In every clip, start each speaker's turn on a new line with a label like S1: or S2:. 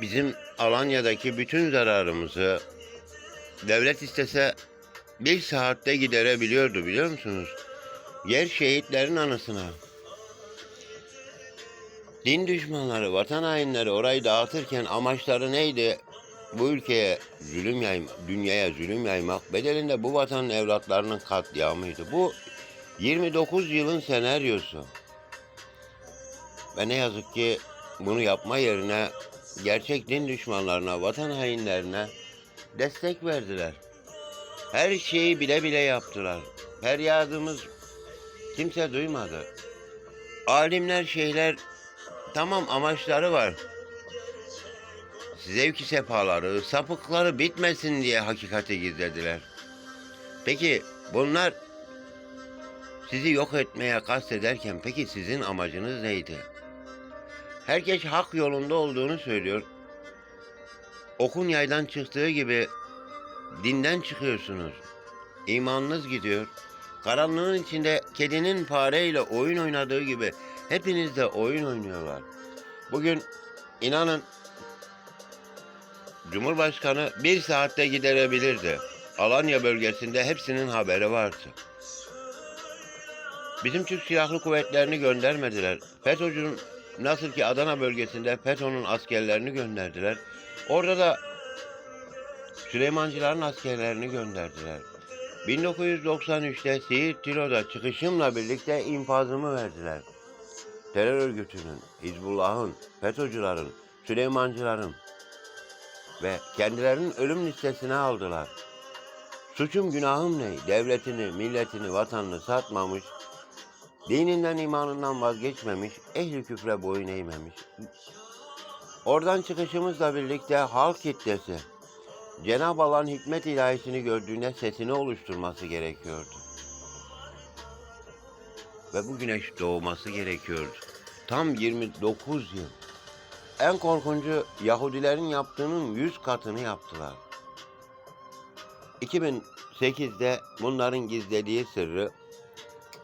S1: bizim Alanya'daki bütün zararımızı devlet istese bir saatte giderebiliyordu biliyor musunuz? Yer şehitlerin anısına. Din düşmanları, vatan hainleri orayı dağıtırken amaçları neydi? Bu ülkeye zulüm yaymak, dünyaya zulüm yaymak, bedelinde bu vatanın evlatlarının katliamıydı. Bu 29 yılın senaryosu. Ve ne yazık ki bunu yapma yerine gerçek din düşmanlarına, vatan hainlerine destek verdiler. Her şeyi bile bile yaptılar. Feryadımız kimse duymadı. Alimler, şeyler tamam amaçları var. Zevki sefaları, sapıkları bitmesin diye hakikati gizlediler. Peki bunlar sizi yok etmeye kastederken peki sizin amacınız neydi? Herkes hak yolunda olduğunu söylüyor. Okun yaydan çıktığı gibi dinden çıkıyorsunuz. İmanınız gidiyor. Karanlığın içinde kedinin fareyle oyun oynadığı gibi hepiniz de oyun oynuyorlar. Bugün inanın Cumhurbaşkanı bir saatte giderebilirdi. Alanya bölgesinde hepsinin haberi vardı. Bizim Türk Silahlı Kuvvetlerini göndermediler. FETÖ'cünün nasıl ki Adana bölgesinde FETÖ'nün askerlerini gönderdiler. Orada da Süleymancıların askerlerini gönderdiler. 1993'te Siirt Tilo'da çıkışımla birlikte infazımı verdiler. Terör örgütünün, Hizbullah'ın, FETÖ'cülerin, Süleymancıların ve kendilerinin ölüm listesine aldılar. Suçum günahım ne? Devletini, milletini, vatanını satmamış, dininden imanından vazgeçmemiş, ehli küfre boyun eğmemiş. Oradan çıkışımızla birlikte halk kitlesi Cenab-ı Allah'ın hikmet ilahisini gördüğünde sesini oluşturması gerekiyordu. Ve bu güneş doğması gerekiyordu. Tam 29 yıl. En korkuncu Yahudilerin yaptığının 100 katını yaptılar. 2008'de bunların gizlediği sırrı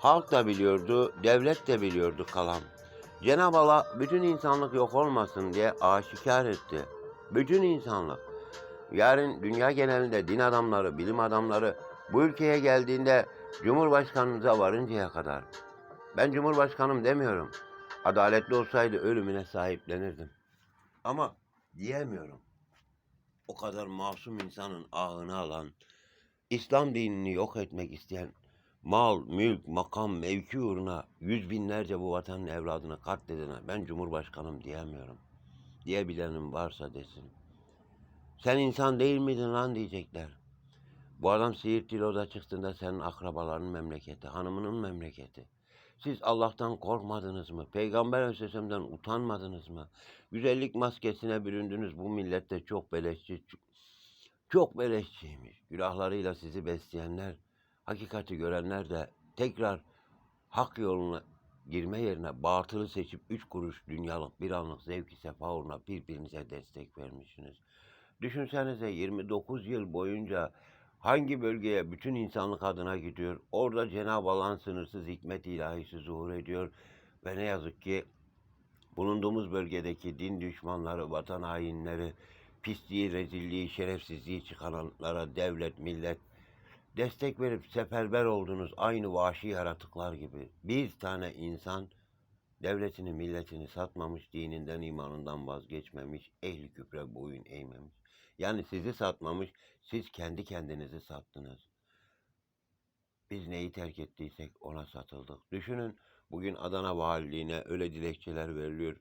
S1: halk da biliyordu, devlet de biliyordu kalan. Cenab-ı Allah bütün insanlık yok olmasın diye aşikar etti. Bütün insanlık. Yarın dünya genelinde din adamları, bilim adamları bu ülkeye geldiğinde Cumhurbaşkanınıza varıncaya kadar. Ben Cumhurbaşkanım demiyorum. Adaletli olsaydı ölümüne sahiplenirdim. Ama diyemiyorum. O kadar masum insanın ahını alan, İslam dinini yok etmek isteyen, mal, mülk, makam, mevki uğruna yüz binlerce bu vatanın evladını katledene ben Cumhurbaşkanım diyemiyorum. Diyebilenim varsa desin. Sen insan değil miydin lan diyecekler. Bu adam Siirt Tilo'da çıktığında senin akrabaların memleketi, hanımının memleketi. Siz Allah'tan korkmadınız mı? Peygamber Aleyhisselam'dan utanmadınız mı? Güzellik maskesine büründünüz. Bu millette çok beleşçi, çok beleşçiymiş. Günahlarıyla sizi besleyenler, hakikati görenler de tekrar hak yoluna girme yerine batılı seçip üç kuruş dünyalık bir anlık zevki sefa uğruna birbirinize destek vermişsiniz. Düşünsenize 29 yıl boyunca hangi bölgeye bütün insanlık adına gidiyor? Orada Cenab-ı Allah'ın sınırsız hikmet ilahisi zuhur ediyor. Ve ne yazık ki bulunduğumuz bölgedeki din düşmanları, vatan hainleri, pisliği, rezilliği, şerefsizliği çıkaranlara devlet, millet destek verip seferber oldunuz aynı vahşi yaratıklar gibi. Bir tane insan devletini, milletini satmamış, dininden, imanından vazgeçmemiş, ehli küfre boyun eğmemiş. Yani sizi satmamış, siz kendi kendinizi sattınız. Biz neyi terk ettiysek ona satıldık. Düşünün bugün Adana valiliğine öyle dilekçeler veriliyor.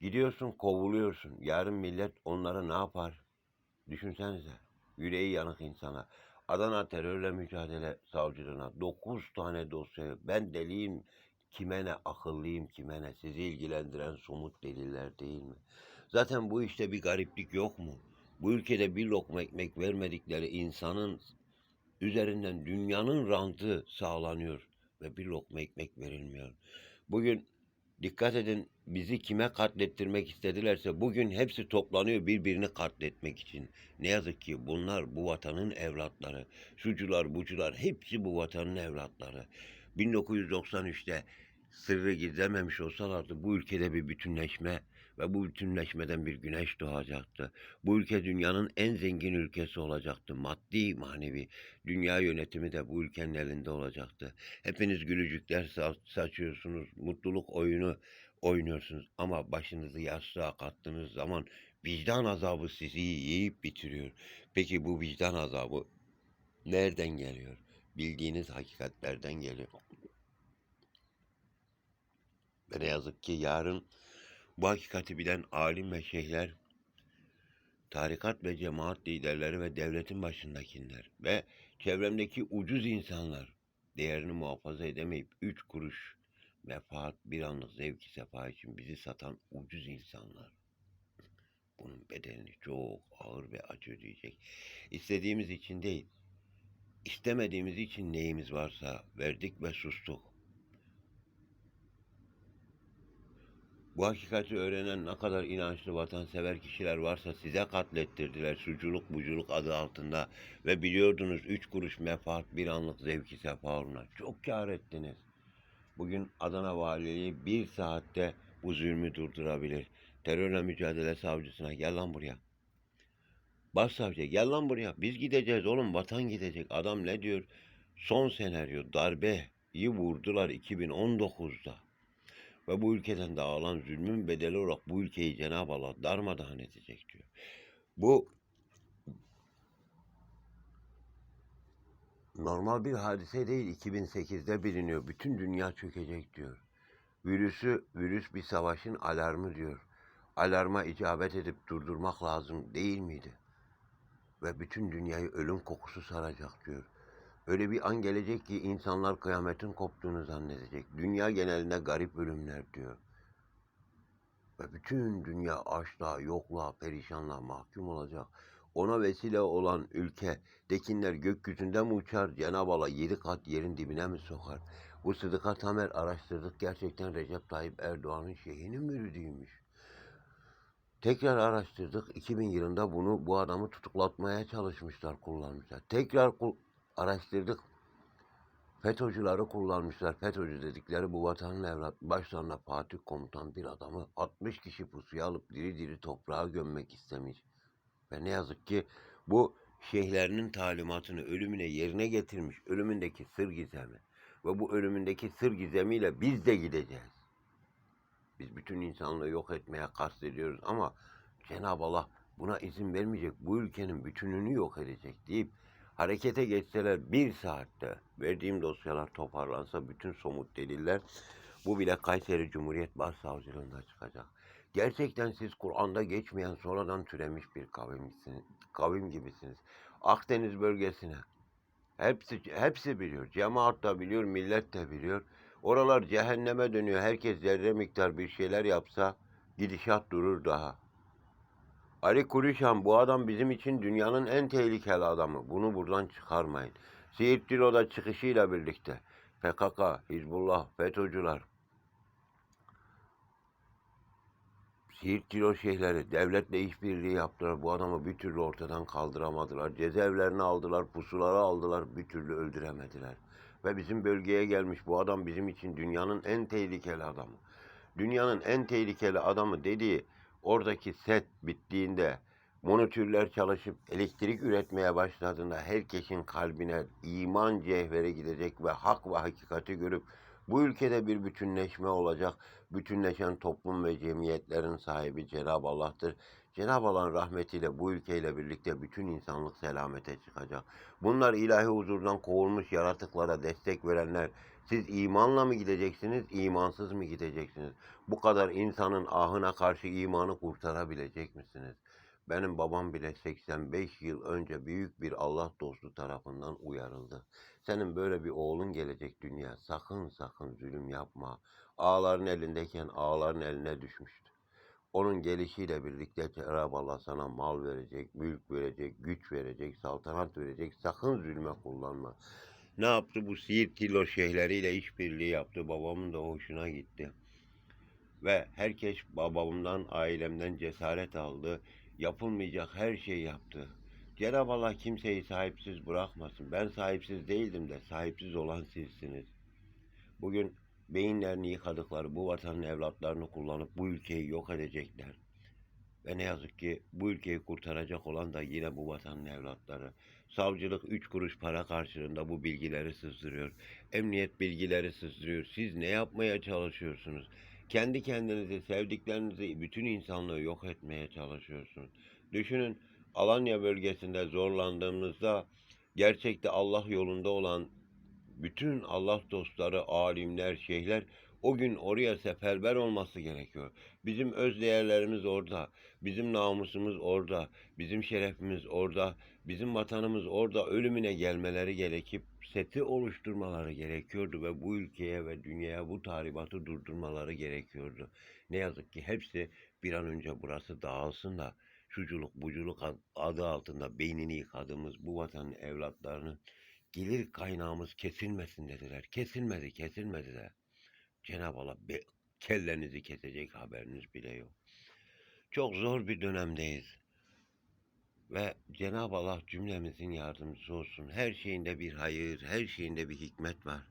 S1: Gidiyorsun kovuluyorsun. Yarın millet onlara ne yapar? Düşünsenize. Yüreği yanık insana. Adana terörle mücadele savcılığına 9 tane dosya. Ben deliyim kime ne, akıllıyım kime ne. Sizi ilgilendiren somut deliller değil mi? Zaten bu işte bir gariplik yok mu? Bu ülkede bir lokma ekmek vermedikleri insanın üzerinden dünyanın rantı sağlanıyor ve bir lokma ekmek verilmiyor. Bugün dikkat edin bizi kime katlettirmek istedilerse bugün hepsi toplanıyor birbirini katletmek için. Ne yazık ki bunlar bu vatanın evlatları. Şucular bucular hepsi bu vatanın evlatları. 1993'te sırrı gizlememiş olsalardı bu ülkede bir bütünleşme Ve bu bütünleşmeden bir güneş doğacaktı. Bu ülke dünyanın en zengin ülkesi olacaktı. Maddi, manevi. Dünya yönetimi de bu ülkenin elinde olacaktı. Hepiniz gülücükler sa- saçıyorsunuz. Mutluluk oyunu oynuyorsunuz. Ama başınızı yastığa kattığınız zaman vicdan azabı sizi yiyip bitiriyor. Peki bu vicdan azabı nereden geliyor? Bildiğiniz hakikatlerden geliyor. Ve ne yazık ki yarın bu hakikati bilen alim ve şeyhler, tarikat ve cemaat liderleri ve devletin başındakiler ve çevremdeki ucuz insanlar değerini muhafaza edemeyip üç kuruş menfaat bir anlık zevki sefa için bizi satan ucuz insanlar. Bunun bedelini çok ağır ve acı ödeyecek. İstediğimiz için değil, istemediğimiz için neyimiz varsa verdik ve sustuk. Bu hakikati öğrenen ne kadar inançlı vatansever kişiler varsa size katlettirdiler suculuk buculuk adı altında ve biliyordunuz üç kuruş menfaat bir anlık zevki sefa uğruna. Çok kâr ettiniz. Bugün Adana Valiliği bir saatte bu zulmü durdurabilir. Terörle mücadele savcısına gel lan buraya. Başsavcı gel lan buraya. Biz gideceğiz oğlum vatan gidecek. Adam ne diyor? Son senaryo darbeyi vurdular 2019'da. Ve bu ülkeden dağılan zulmün bedeli olarak bu ülkeyi Cenab-ı Allah darmadağın edecek diyor. Bu normal bir hadise değil. 2008'de biliniyor. Bütün dünya çökecek diyor. Virüsü, virüs bir savaşın alarmı diyor. Alarma icabet edip durdurmak lazım değil miydi? Ve bütün dünyayı ölüm kokusu saracak diyor. Öyle bir an gelecek ki insanlar kıyametin koptuğunu zannedecek. Dünya genelinde garip ölümler diyor. Ve bütün dünya açlığa, yokluğa, perişanlığa mahkum olacak. Ona vesile olan ülkedekiler gökyüzünde mi uçar, Cenab-ı Allah yedi kat yerin dibine mi sokar? Bu Sıdıka Tamer araştırdık. Gerçekten Recep Tayyip Erdoğan'ın şeyhinin müridiymiş. Tekrar araştırdık. 2000 yılında bunu bu adamı tutuklatmaya çalışmışlar, kullanmışlar. Tekrar araştırdık. FETÖ'cüleri kullanmışlar. FETÖ'cü dedikleri bu vatanın evlat başlarına Fatih komutan bir adamı 60 kişi pusuya alıp diri diri toprağa gömmek istemiş. Ve ne yazık ki bu şeyhlerinin talimatını ölümüne yerine getirmiş. Ölümündeki sır gizemi. Ve bu ölümündeki sır gizemiyle biz de gideceğiz. Biz bütün insanlığı yok etmeye kastediyoruz ama Cenab-ı Allah buna izin vermeyecek. Bu ülkenin bütününü yok edecek deyip harekete geçseler bir saatte verdiğim dosyalar toparlansa bütün somut deliller bu bile Kayseri Cumhuriyet Başsavcılığında çıkacak. Gerçekten siz Kur'an'da geçmeyen sonradan türemiş bir kavimsiniz, kavim gibisiniz. Akdeniz bölgesine hepsi hepsi biliyor. Cemaat da biliyor, millet de biliyor. Oralar cehenneme dönüyor. Herkes zerre miktar bir şeyler yapsa gidişat durur daha. Ali Kurişan bu adam bizim için dünyanın en tehlikeli adamı. Bunu buradan çıkarmayın. Siirt Dilo'da çıkışıyla birlikte PKK, Hizbullah, FETÖ'cüler, Siirt Dilo şeyhleri devletle işbirliği yaptılar. Bu adamı bir türlü ortadan kaldıramadılar. Cezaevlerine aldılar, pusulara aldılar, bir türlü öldüremediler. Ve bizim bölgeye gelmiş bu adam bizim için dünyanın en tehlikeli adamı. Dünyanın en tehlikeli adamı dediği oradaki set bittiğinde monitörler çalışıp elektrik üretmeye başladığında herkesin kalbine iman cevheri gidecek ve hak ve hakikati görüp bu ülkede bir bütünleşme olacak. Bütünleşen toplum ve cemiyetlerin sahibi Cenab-ı Allah'tır. Cenab-ı Allah'ın rahmetiyle bu ülkeyle birlikte bütün insanlık selamete çıkacak. Bunlar ilahi huzurdan kovulmuş yaratıklara destek verenler. Siz imanla mı gideceksiniz, imansız mı gideceksiniz? Bu kadar insanın ahına karşı imanı kurtarabilecek misiniz? Benim babam bile 85 yıl önce büyük bir Allah dostu tarafından uyarıldı. Senin böyle bir oğlun gelecek dünya. Sakın sakın zulüm yapma. Ağların elindeyken ağların eline düşmüştü. Onun gelişiyle birlikte Cenab-ı Allah sana mal verecek, mülk verecek, güç verecek, saltanat verecek. Sakın zulme kullanma. Ne yaptı bu Siirt Tilo şeyhleriyle işbirliği yaptı. Babamın da hoşuna gitti. Ve herkes babamdan, ailemden cesaret aldı. Yapılmayacak her şeyi yaptı. Cenab-ı Allah kimseyi sahipsiz bırakmasın. Ben sahipsiz değildim de sahipsiz olan sizsiniz. Bugün beyinlerini yıkadıkları bu vatanın evlatlarını kullanıp bu ülkeyi yok edecekler. Ve ne yazık ki bu ülkeyi kurtaracak olan da yine bu vatanın evlatları. Savcılık 3 kuruş para karşılığında bu bilgileri sızdırıyor. Emniyet bilgileri sızdırıyor. Siz ne yapmaya çalışıyorsunuz? Kendi kendinizi, sevdiklerinizi, bütün insanlığı yok etmeye çalışıyorsunuz. Düşünün Alanya bölgesinde zorlandığımızda gerçekte Allah yolunda olan bütün Allah dostları, alimler, şeyhler o gün oraya seferber olması gerekiyor. Bizim öz değerlerimiz orada, bizim namusumuz orada, bizim şerefimiz orada, bizim vatanımız orada ölümüne gelmeleri gerekip seti oluşturmaları gerekiyordu ve bu ülkeye ve dünyaya bu tahribatı durdurmaları gerekiyordu. Ne yazık ki hepsi bir an önce burası dağılsın da şuculuk buculuk ad- adı altında beynini yıkadığımız bu vatanın evlatlarının gelir kaynağımız kesilmesin dediler. Kesilmedi, kesilmedi de. Cenab-ı Allah be- kellenizi kesecek haberiniz bile yok. Çok zor bir dönemdeyiz. Ve Cenab-ı Allah cümlemizin yardımcısı olsun. Her şeyinde bir hayır, her şeyinde bir hikmet var.